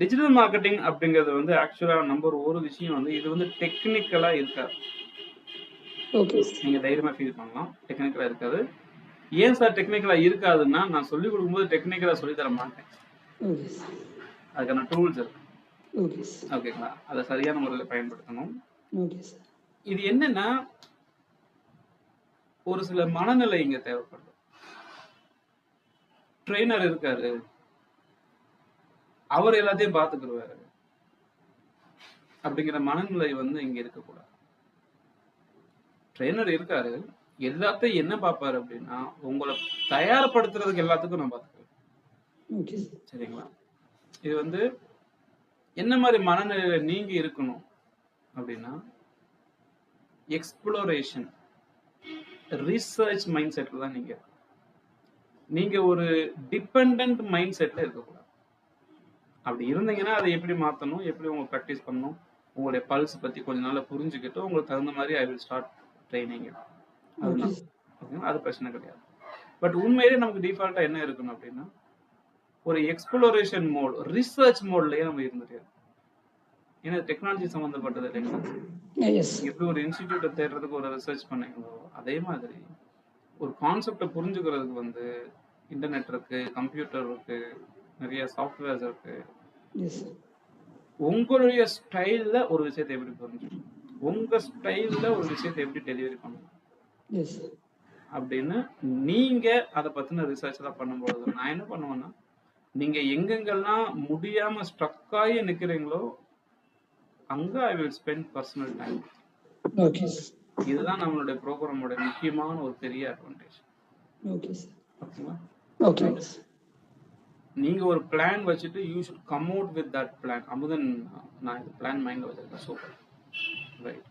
Digital marketing அப்படிங்கிறது வந்து ஆக்சுவலா நம்பர் ஒரு விஷயம் வந்து இது வந்து டெக்னிக்கலா இருக்காது. நீங்க தைரியமா ஃபீல் பண்ணலாம். டெக்னிக்கலா இருக்காது. ஏன் சார் டெக்னிக்கலா இருக்காதுன்னா நான் சொல்லி கொடுக்கும்போது டெக்னிக்கலா சொல்லி தர மாட்டேன். அதுக்கான டூல்ஸ் இருக்கு. ஓகேங்களா அதை சரியான முறையில் பயன்படுத்தணும். இது என்னன்னா ஒரு சில மனநிலை இங்க தேவைப்படுது. ட்ரெயினர் இருக்காரு. அவர் எல்லாத்தையும் பாத்துக்கிடுவாரு அப்படிங்கிற மனநிலை வந்து இங்க இருக்கக்கூடாது. ட்ரெயினர் இருக்காரு. எல்லாத்தையும் என்ன பார்ப்பாரு அப்படின்னா உங்களை தயார்படுத்துறதுக்கு எல்லாத்துக்கும் நான் சார் சரிங்களா? இது வந்து என்ன மாதிரி மனநிலையில நீங்க இருக்கணும் அப்படின்னா எக்ஸ்ப்ளோரேஷன் ரிசர்ச் மைண்ட் செட்ல தான் நீங்க. நீங்க ஒரு டிபெண்ட் மைண்ட் செட்ல இருக்கக்கூடாது. அப்படி இருந்தீங்கன்னா அதை எப்படி மாத்தணும்? எப்படி உங்க ப்ராக்டிஸ் பண்ணணும்? உங்களுடைய பல்ஸ் பத்தி கொஞ்ச நாள்ல புரிஞ்சுக்கிட்டு உங்களுக்கு தகுந்த மாதிரி ஐ வில் ஸ்டார்ட் ட்ரைனிங் அதுதான் ஓகேங்களா? அது பிரச்சனை கிடையாது. பட் உண்மையிலேயே நமக்கு டிஃபால்ட்டா என்ன இருக்கணும் அப்படின்னா ஒரு எக்ஸ்ப்ளோரேஷன் மோட் ரிசர்ச் மோட்லயே நம்ம இருந்துட்டு. ஏன்னா டெக்னாலஜி சம்மந்தப்பட்டது இல்லைங்களா? எப்படி ஒரு இன்ஸ்டிடியூட்டை தேடுறதுக்கு ஒரு ரிசர்ச் பண்ணீங்களோ அதே மாதிரி ஒரு கான்செப்டை புரிஞ்சுக்கிறதுக்கு வந்து இன்டர்நெட் இருக்கு கம்ப்யூட்டர் இருக்கு நிறைய சாஃப்ட்வேர்ஸ் இருக்கு. உங்களுடைய ஸ்டைல்ல ஒரு விஷயத்தை எப்படி புரிஞ்சுக்கணும்? உங்க ஸ்டைல்ல ஒரு விஷயத்தை எப்படி டெலிவரி பண்ணணும்? அப்படின்னு நீங்க அதை பத்தின ரிசர்ச் எல்லாம் பண்ணும்போது நான் என்ன பண்ணுவேன்னா நீங்க எங்கெங்கெல்லாம் முடியாம ஸ்ட்ரக் ஆகி நிக்கிறீங்களோ அங்க I will spend personal time இதுதான் நம்மளுடைய ப்ரோக்ராமோட முக்கியமான ஒரு பெரிய அட்வான்டேஜ் ஓகே சார் ஓகேங்களா ஓகே நீங்கள் ஒரு பிளான் வச்சுட்டு you should come out with that plan Amudhan நான் இந்த பிளான் மைண்டில் வச்சிருக்கேன். Super right